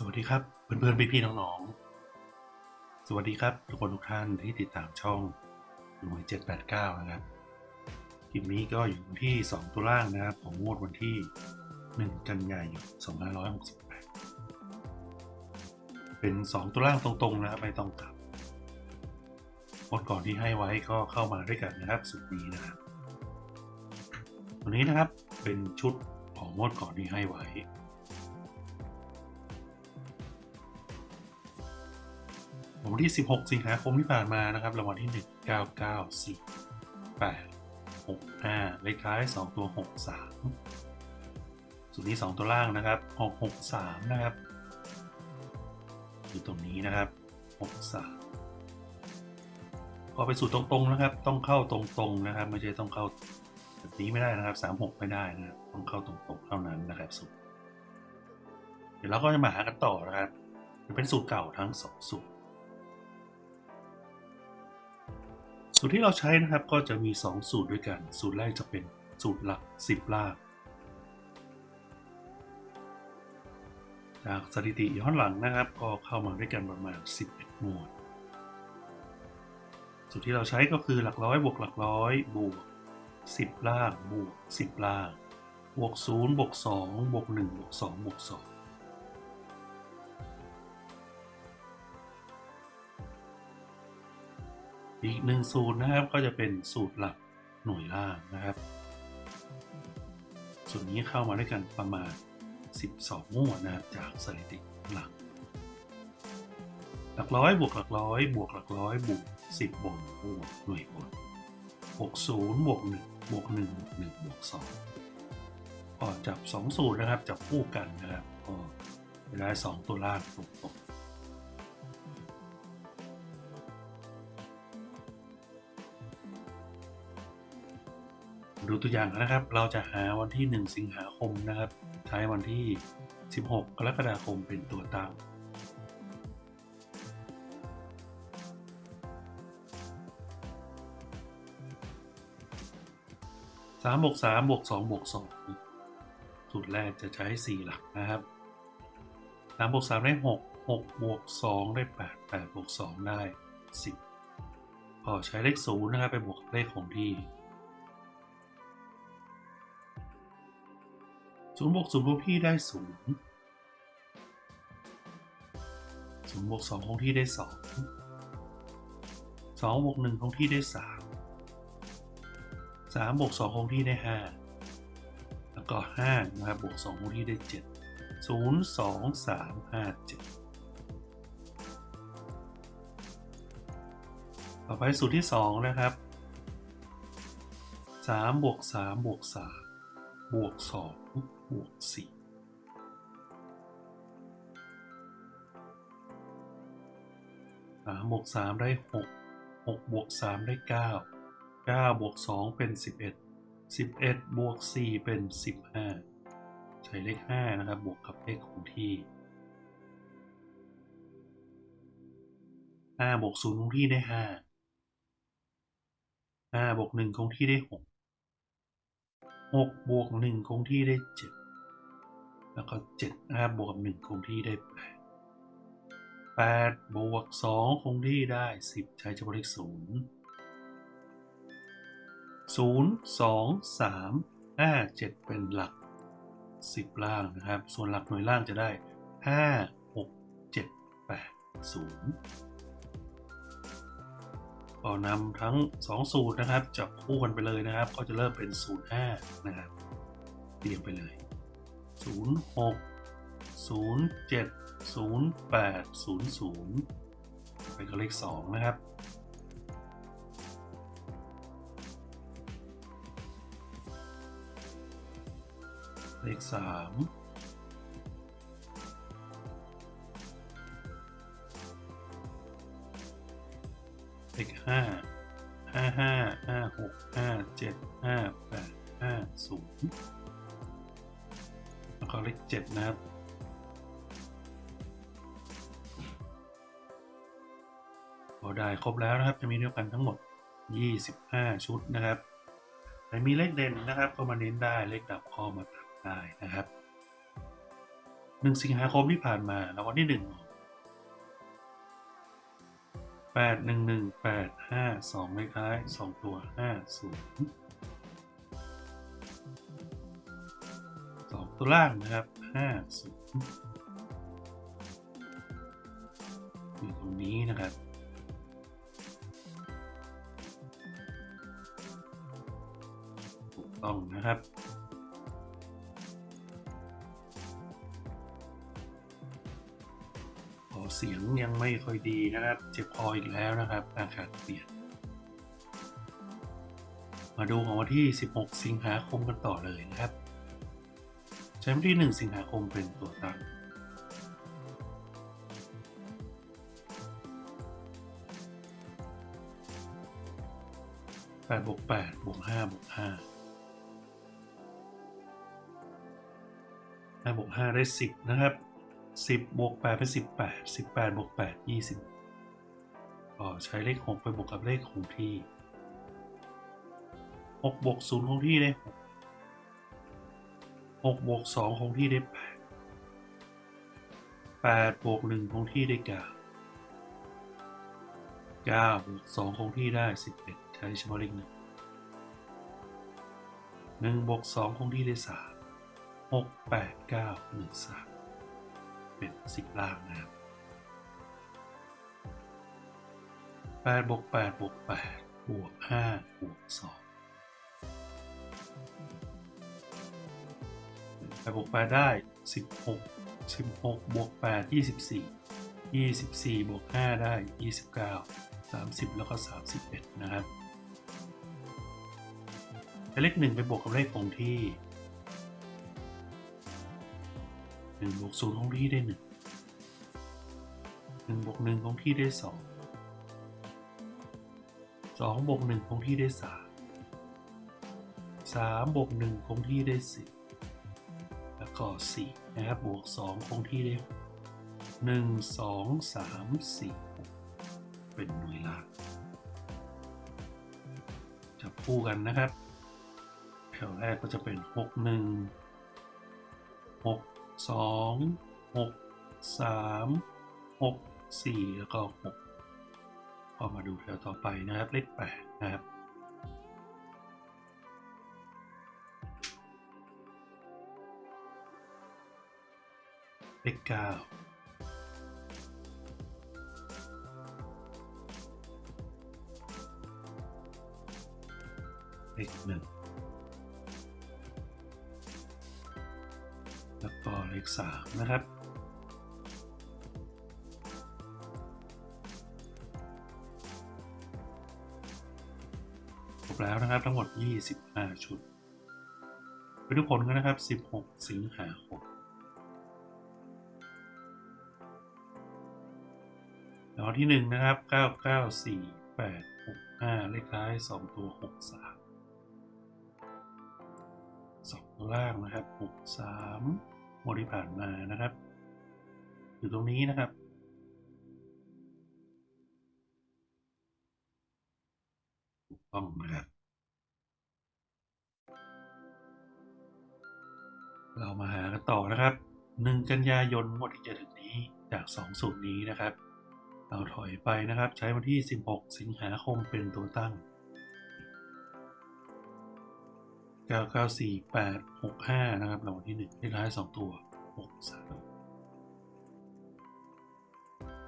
สวัสดีครับเพื่อนๆพี่ๆน้องๆ สวัสดีครับทุกคนทุกท่านที่ติดตามช่องหน่วย789 นะครับคลิปนี้ก็อยู่ที่ 2 ตัวล่างนะครับ ของงวดวันที่ 1 กันยายน2568 เป็น 2 ตัวล่างตรงๆนะครับไม่ต้องกลับงวดก่อนที่ให้ไว้ก็เข้ามาด้วยกันนะครับสุดนี้นะครับวันนี้นะครับเป็นชุดของงวดก่อนที่ให้ไว้ วันที่ 16 สิงหาคมที่ผ่านมานะครับรางวัลที่ 1 9 9 4 8 6 5 เลขท้าย 2 ตัว 6 3 ส่วนนี้ 2 ตัวล่างนะครับ6 6 3 นะครับอยู่ตรงนี้นะครับ 6 3ก็ไปสู่ตรงๆนะครับ ต้องเข้าตรงๆนะครับ ไม่ใช่ต้องเข้าแบบนี้ไม่ได้นะครับ 3 6 ไม่ได้นะครับต้องเข้าตรงๆเท่านั้นนะครับสูตรเดี๋ยวเราก็จะมาหากันต่อนะครับเป็นสูตรเก่าทั้ง 2 สูตร สูตรที่เราใช้นะครับก็จะมี 2 สูตรด้วยกัน สูตรแรกจะเป็นสูตรหลัก 10 ลางจากสถิติย้อนหลังนะครับ ก็เข้ามาด้วยกันประมาณ 11 หมวด สูตรที่เราใช้ก็คือหลักร้อยบวกหลักร้อยบวก 10 ลางบวก 10 ลางบวก0บวก2บวก1บวก2บวก2 อีกหนึ่งสูตรนะครับก็จะเป็นสูตรหลักหน่วยล่างนะครับ ส่วนนี้เข้ามาด้วยกันประมาณ 12งวดนะครับจากสถิติหลัก หลักร้อยบวกหลักร้อยบวกหลักร้อยบวก10บวกบวกหน่วยบวกบวก0บวก1บวก1บวก1บวก2ก็จับ 2 สูตรนะครับจับคู่กันนะครับก็ได้ 2 ตัวล่างตรงๆ ดูตัวอย่างนนะครับ เราจะหาวันที่ 1 สิงหาคมนะครับ ใช้วันที่ 16 กรกฎาคมเป็นตัวตั้งสามบวกสามบวกสองบวกสองสูตรแรกจะใช้สี่หลักนะครับสามบวกสามได้หกหกบวกสองได้แปดแปดบวกสองได้สิบพอใช้เลขศูนย์นะครับไปบวกเลขของที่ ศูนย์บวกศูนย์คงที่ได้ศูนย์ศูนย์บวกสองคงที่ได้สองสองบวกหนึ่งคงที่ได้สามสามบวกสองคงที่ได้ห้าแล้วก็ห้านะครับบวกสองคงที่ได้เจ็ดศูนย์สองสามห้าเจ็ดต่อไปสูตรที่สองนะครับสามบวกสามบวกสาม บวกสองบวกสี่สามบวกสามได้หกหกบวกสามได้เก้าเก้าบวกสองเป็นสิบเอ็ดสิบเอ็ดบวกสี่เป็นสิบห้าใช้เลขห้านะครับ บวกกับเลขคงที่ห้าบวกศูนย์คงที่ได้ห้าห้าบวกหนึ่งคงที่ได้หก หกบวกหนึ่งคงที่ได้เจ็ดแล้วก็เจ็ดนะครับ บวกกับหนึ่งคงที่ได้แปดแปดบวกสองคงที่ได้สิบใช้เฉพาะเลขศูนย์ศูนย์สองสามห้าเจ็ดเป็นหลักสิบล่างนะครับ ส่วนหลักหน่วยล่างจะได้ห้าหกเจ็ดแปดศูนย์ ก็นำทั้ง 2 สูตรนะครับจับคู่กันไปเลยนะครับ ก็จะเริ่มเป็นสูตร5นะครับเรียงไปเลย 06 07 08 00 ไปก็เลข 2 นะครับเลข3 พอได้ครบแล้วนะครับจะมีเดียวกันทั้งหมด 25 ชุดนะครับแต่มีเลขเด่นนะครับก็มาเน้นได้เลขดับข้อมาตัดได้นะครับ 1 สิงหาคมที่ผ่านมาแล้ววันที่ 1 8 1 1 8 5 2เลขท้าย 2 ตัว 5 0 2ตัวล่างนะครับ5 0อยู่ตรงนี้นะครับ ต้องนะครับขอเสียงยังไม่ค่อยดีนะครับ เจ็บคออีกแล้วนะครับ อากาศเปลี่ยน มาดูของวันที่ 16 สิงหาคมกันต่อเลยนะครับใช้วันที่ 1 สิงหาคมเป็นตัวตั้งแปดบวกแปดบวกห้าบวกห้าห้าบวกห้าได้สิบนะครับสิบบวกแปดเป็นสิบแปดสิบแปดบวกแปดยี่สิบก็ใช้เลขหกไปบวกกับเลขคงที่หกบวกศูนย์คงที่ได้หกหกบวกสองคงที่ได้แปดแปดบวกหนึ่งคงที่ได้เก้าเก้าบวกสองคงที่ได้สิบเอ็ดใช้เฉพาะเลขหนึ่งหนึ่งบวกสองคงที่ได้สามหกแปดเก้าหนึ่งสามเป็นสิบล่างนะครับแปดบวกแปดบวกแปดบวกห้าบวกสองแปดบวกแปดได้สิบหกสิบหกบวกแปดยี่สิบสี่ยี่สิบสี่บวกห้าได้ยี่สิบเก้าสามสิบแล้วก็สามสิบเอ็ดนะครับเลขหนึ่งไปบวกกับเลขคงที่ หนึ่งบวกศูนย์คงที่ได้หนึ่งหนึ่งบวกหนึ่งคงที่ได้สองสองบวกหนึ่งคงที่ได้สามสามบวกหนึ่งคงที่ได้สิบแล้วก็สี่นะครับบวกสองคงที่ได้หนึ่งสองสามสี่เป็นหน่วยล่างจับคู่กันนะครับแถวแรกก็จะเป็นหกหนึ่งหก สองหกสามหกสี่แล้วก็หกพอมาดูแถวต่อไปนะครับเลขแปดนะครับเลขเก้าเลขหนึ่ง แล้วก็เลขสามนะครับครบแล้วนะครับทั้งหมด 25 ชุด ไปดูผลกันนะครับ 16 สิงหาคมแล้วที่หนึ่งนะครับ 994 865 เลขท้าย 2 ตัว 63 สองตัวล่างนะครับ63โมดที่ผ่านมานะครับ อยู่ตรงนี้นะครับถูกต้องนะครับ เรามาหากันต่อนะครับ1กันยายนงวดที่จะถึงนี้จาก2สูตรนี้นะครับ เราถอยไปนะครับ ใช้วันที่ 16 สิงหาคมเป็นตัวตั้ง 994865 นะครับรางวัลที่ 1 เลขท้าย 2 ตัว 63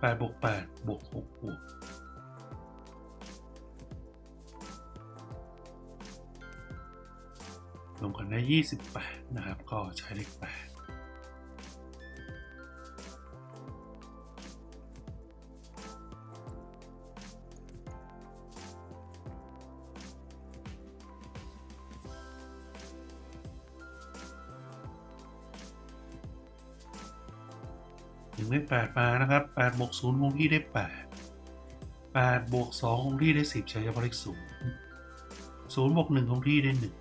8บวก8บวก6บวกรวมกันได้ 28 นะครับ ก็ใช้เลข8 ถึงเลขแปดมานะครับแปดบวกศูนย์คงที่ได้แปดแปดบวกสองคงที่ได้สิบใช้เฉพาะเลขศูนย์ศูนย์บวกหนึ่งคงที่ได้หนึ่ง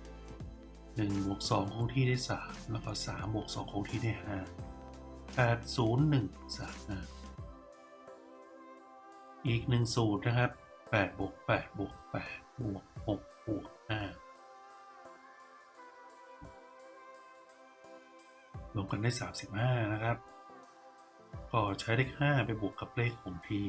หนึ่งบวกสองคงที่ได้สามแล้วก็สามบวกสองคงที่ได้ห้าแปดศูนย์หนึ่งสามอีกหนึ่งสูตรนะครับแปดบวกแปดบวกแปดบวกหกบวกห้ารวมกันได้สามสิบห้านะครับ ก็ใช้เลข 5 ไปบวกกับเลขคงที่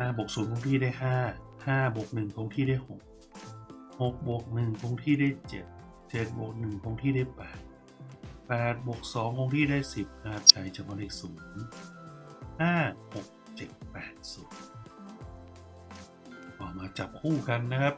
5บวก0คงที่ได้ 5 5บวก1คงที่ได้ 6 6บวก1คงที่ได้ 7 7บวก1คงที่ได้ 8 8บวก2คงที่ได้ 10นะครับใช้เฉพาะเลข0 5 6 7 8 0ออกมาจับคู่กันนะครับ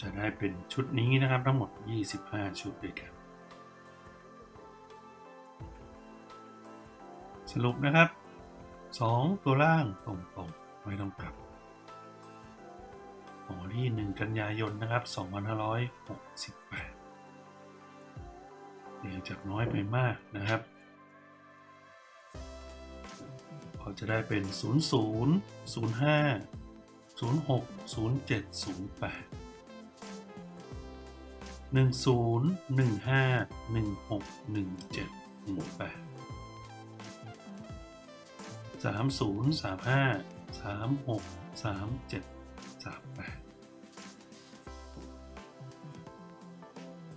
จะได้เป็นชุดนี้นะครับทั้งหมด 25 ชุดด้วยกันสรุปนะครับ 2 ตัวล่างตรงๆไม่ต้องกลับของวันที่ 1 กันยายนนะครับ 2568เนื่องจากน้อยไปมากนะครับก็จะได้เป็น 00 05 06 07 08 หนึ่งศูนย์หนึ่งห้าหนึ่งหกหนึ่งเจ็ดหนึ่งแปดสามศูนย์สามห้าสามหกสามเจ็ดสามแปด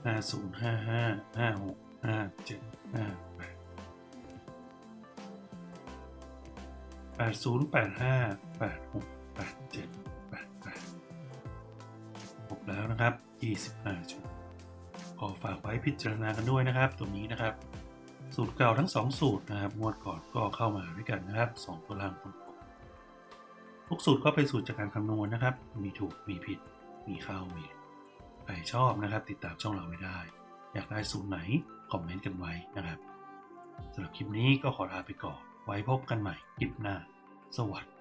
ห้าศูนย์ห้าห้าห้าหกห้าเจ็ดห้าแปดแปดศูนย์แปดห้าแปดหกแปดเจ็ดแปดแปดครบแล้วนะครับยี่สิบห้าชุด ขอฝากไว้พิจารณากันด้วยนะครับตัวนี้นะครับ สูตรเก่าทั้ง 2 สูตรนะครับงวดก่อนก็เข้ามาด้วยกันนะครับ 2 ตัวล่างตรงๆทุกสูตรก็เป็นสูตรจากการคำนวณนะครับ มีถูกมีผิด มีเข้ามีใครชอบนะครับ ติดตามช่องเราไว้ได้ อยากได้สูตรไหน คอมเมนต์กันไว้นะครับสำหรับคลิปนี้ก็ขอลาไปก่อน ไว้พบกันใหม่คลิปหน้า สวัสดี